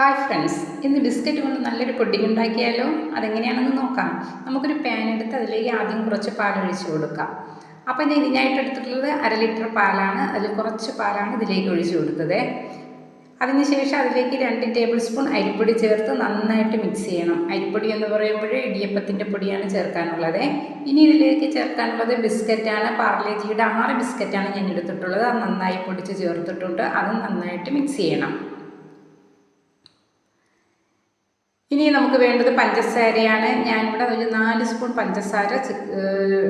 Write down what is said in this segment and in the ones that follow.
Hi friends ഇന്ന് biscuit കൊണ്ട് നല്ലൊരു പൊടി ഉണ്ടാക്കിയാലോ? അതെങ്ങനെയാണെന്ന് നോക്കാം. നമുക്കൊരു പാൻ എടുത്ത് അതിലേക്ക് ആദ്യം കുറച്ച് പാൽ ഒഴിച്ച് കൊടുക്കാം. അപ്പോൾ ഞാൻ ഇതിനായിട്ട് എടുത്തിട്ടുള്ളത് അര ലിറ്റർ പാലാണ്. അതിൽ കുറച്ച് പാലാണ് ഇതിലേക്ക് ഒഴിച്ച് കൊടുത്തത്. അതിനുശേഷം അതിലേക്ക് രണ്ട് ടേബിൾ സ്പൂൺ അരിപ്പൊടി ചേർത്ത് നന്നായിട്ട് മിക്സ് ചെയ്യണം. അരിപ്പൊടി എന്ന് പറയുമ്പോൾ ഇടിയപ്പത്തിന്റെ പൊടിയാണ് ചേർക്കാനുള്ളത്. ഇനി ഇതിലേക്ക് ചേർക്കാനുള്ളത് ബിസ്ക്കറ്റാണ് പാർലേജിയുടെ ആറ് ബിസ്ക്കറ്റാണ് ഞാൻ എടുത്തിട്ടുള്ളത്. അത് നന്നായി പൊടിച്ച് ചേർത്തിട്ടുണ്ട്. അത് നന്നായിട്ട് മിക്സ് ചെയ്യണം. ഇനി നമുക്ക് വേണ്ടത് പഞ്ചസാരയാണ്. ഞാനിവിടെ ഒരു നാല് സ്പൂൺ പഞ്ചസാര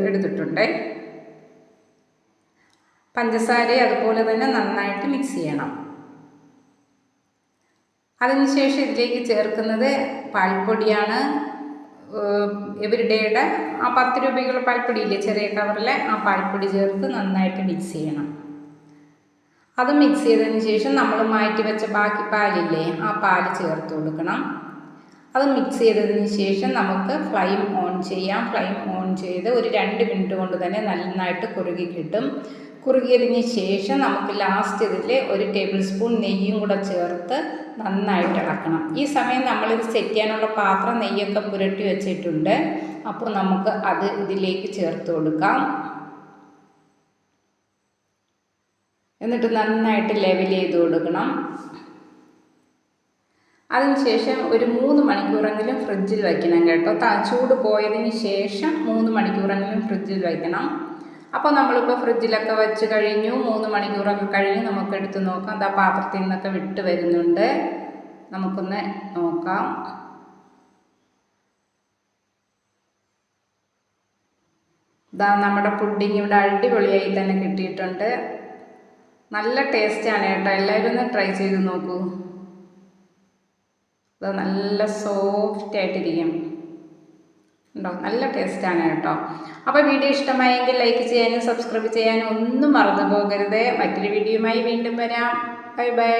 എടുത്തിട്ടുണ്ട്. പഞ്ചസാര അതുപോലെ തന്നെ നന്നായിട്ട് മിക്സ് ചെയ്യണം. അതിനുശേഷം ഇതിലേക്ക് ചേർക്കുന്നത് പാൽപ്പൊടിയാണ്. എവരിഡേയുടെ ആ പത്ത് രൂപയ്ക്കുള്ള പാൽപ്പൊടിയില്ലേ ചെറിയ കവറിലെ ആ പാൽപ്പൊടി ചേർത്ത് നന്നായിട്ട് മിക്സ് ചെയ്യണം. അത് മിക്സ് ചെയ്തതിന് ശേഷം നമ്മൾ മാറ്റി വെച്ച ബാക്കി പാലില്ലേ ആ പാൽ ചേർത്ത് കൊടുക്കണം. അത് മിക്സ് ചെയ്തതിന് ശേഷം നമുക്ക് ഫ്ലെയിം ഓൺ ചെയ്യാം. ഫ്ലെയിം ഓൺ ചെയ്ത് ഒരു രണ്ട് മിനിറ്റ് കൊണ്ട് തന്നെ നന്നായിട്ട് കുറുകി കിട്ടും. കുറുകിയതിന് ശേഷം നമുക്ക് ലാസ്റ്റ് ഇതിൽ ഒരു ടേബിൾ സ്പൂൺ നെയ്യും കൂടെ ചേർത്ത് നന്നായിട്ട് ഇളക്കണം. ഈ സമയം നമ്മളിത് സെറ്റ് ചെയ്യാനുള്ള പാത്രം നെയ്യൊക്കെ പുരട്ടി വെച്ചിട്ടുണ്ട്. അപ്പോൾ നമുക്ക് അത് ഇതിലേക്ക് ചേർത്ത് കൊടുക്കാം. എന്നിട്ട് നന്നായിട്ട് ലെവൽ ചെയ്ത് കൊടുക്കണം. അതിനുശേഷം ഒരു മൂന്ന് മണിക്കൂറെങ്കിലും ഫ്രിഡ്ജിൽ വയ്ക്കണം കേട്ടോ. ത ചൂട് പോയതിന് ശേഷം മൂന്ന് മണിക്കൂറെങ്കിലും ഫ്രിഡ്ജിൽ വയ്ക്കണം. അപ്പോൾ നമ്മളിപ്പോൾ ഫ്രിഡ്ജിലൊക്കെ വെച്ച് കഴിഞ്ഞു. മൂന്ന് മണിക്കൂറൊക്കെ കഴിഞ്ഞ് നമുക്ക് എടുത്ത് നോക്കാം. എന്താ പാത്രത്തിൽ നിന്നൊക്കെ വിട്ട് വരുന്നുണ്ട്. നമുക്കൊന്ന് നോക്കാം. ഇതാ നമ്മുടെ പുഡിങ് ഇവിടെ അടിപൊളിയായി തന്നെ കിട്ടിയിട്ടുണ്ട്. നല്ല ടേസ്റ്റാണ് കേട്ടോ. എല്ലാവരും ഒന്ന് ട്രൈ ചെയ്ത് നോക്കൂ. അത് നല്ല സോഫ്റ്റ് ആയിട്ടിരിക്കും. ഉണ്ടോ? നല്ല ടേസ്റ്റാണ് കേട്ടോ. അപ്പോൾ വീഡിയോ ഇഷ്ടമായെങ്കിൽ ലൈക്ക് ചെയ്യാനും സബ്സ്ക്രൈബ് ചെയ്യാനും ഒന്നും മറന്നു പോകരുത്. മറ്റൊരു വീഡിയോയുമായി വീണ്ടും വരാം. Bye bye